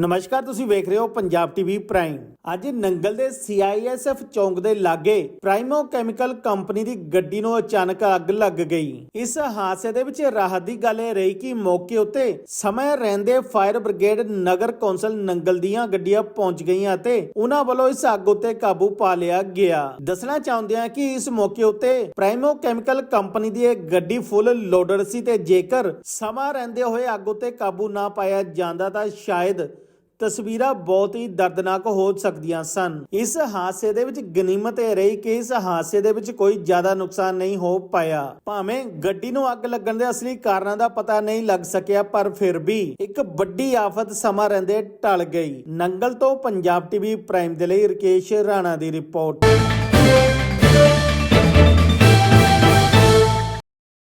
ਨਮਸਕਾਰ, ਤੁਸੀਂ ਵੇਖ ਰਹੇ ਹੋ ਪੰਜਾਬ ਟੀਵੀ ਪ੍ਰਾਈਮ। ਅੱਜ ਨੰਗਲ ਦੇ ਸੀਆਈਐਸਐਫ ਚੌਂਕ ਦੇ ਲਾਗੇ ਪ੍ਰਾਈਮੋ ਕੈਮੀਕਲ ਕੰਪਨੀ ਦੀ ਗੱਡੀ ਨੂੰ ਅਚਾਨਕ ਅੱਗ ਲੱਗ ਗਈ। ਇਸ ਹਾਦਸੇ ਦੇ ਵਿੱਚ ਰਾਹਤ ਦੀ ਗੱਲ ਇਹ ਰਹੀ ਕਿ ਮੌਕੇ ਉੱਤੇ ਸਮੇਂ ਰਹਿੰਦੇ ਫਾਇਰ ਬ੍ਰਿਗੇਡ ਨਗਰ ਕੌਂਸਲ ਨੰਗਲ ਦੀਆਂ ਗੱਡੀਆਂ ਪਹੁੰਚ ਗਈਆਂ ਅਤੇ ਉਹਨਾਂ ਵੱਲੋਂ ਇਸ ਅੱਗ ਉੱਤੇ ਕਾਬੂ ਪਾ ਲਿਆ ਗਿਆ। ਦੱਸਣਾ ਚਾਹੁੰਦੇ ਹਾਂ ਕਿ ਇਸ ਮੌਕੇ ਉੱਤੇ ਪ੍ਰਾਈਮੋ ਕੈਮੀਕਲ ਕੰਪਨੀ ਦੀ ਇਹ ਗੱਡੀ ਫੁੱਲ ਲੋਡਡ ਸੀ ਤੇ ਜੇਕਰ ਸਮਾਂ ਰਹਿੰਦੇ ਹੋਏ ਅੱਗ ਉੱਤੇ ਕਾਬੂ ਨਾ ਪਾਇਆ ਜਾਂਦਾ ਤਾਂ ਸ਼ਾਇਦ ਤਸਵੀਰਾਂ ਬਹੁਤ ਹੀ ਦਰਦਨਾਕ ਹੋ ਸਕਦੀਆਂ ਸਨ। ਇਸ ਹਾਦਸੇ ਦੇ ਵਿੱਚ ਗਨੀਮਤ ਇਹ ਰਹੀ ਕਿ ਇਸ ਹਾਦਸੇ ਦੇ ਵਿੱਚ ਕੋਈ ਜ਼ਿਆਦਾ ਨੁਕਸਾਨ ਨਹੀਂ ਹੋ ਪਾਇਆ। ਭਾਵੇਂ ਗੱਡੀ ਨੂੰ ਅੱਗ ਲੱਗਣ ਦੇ ਅਸਲੀ ਕਾਰਨਾਂ ਦਾ ਪਤਾ ਨਹੀਂ ਲੱਗ ਸਕਿਆ, ਪਰ ਫਿਰ ਵੀ ਇੱਕ ਵੱਡੀ ਆਫਤ ਸਮਾਂ ਰਹਿੰਦੇ ਟਲ ਗਈ। ਨੰਗਲ ਤੋਂ ਪੰਜਾਬ ਟੀਵੀ ਪ੍ਰਾਈਮ ਦੇ ਲਈ ਰਕੇਸ਼ ਰਾਣਾ ਦੀ ਰਿਪੋਰਟ।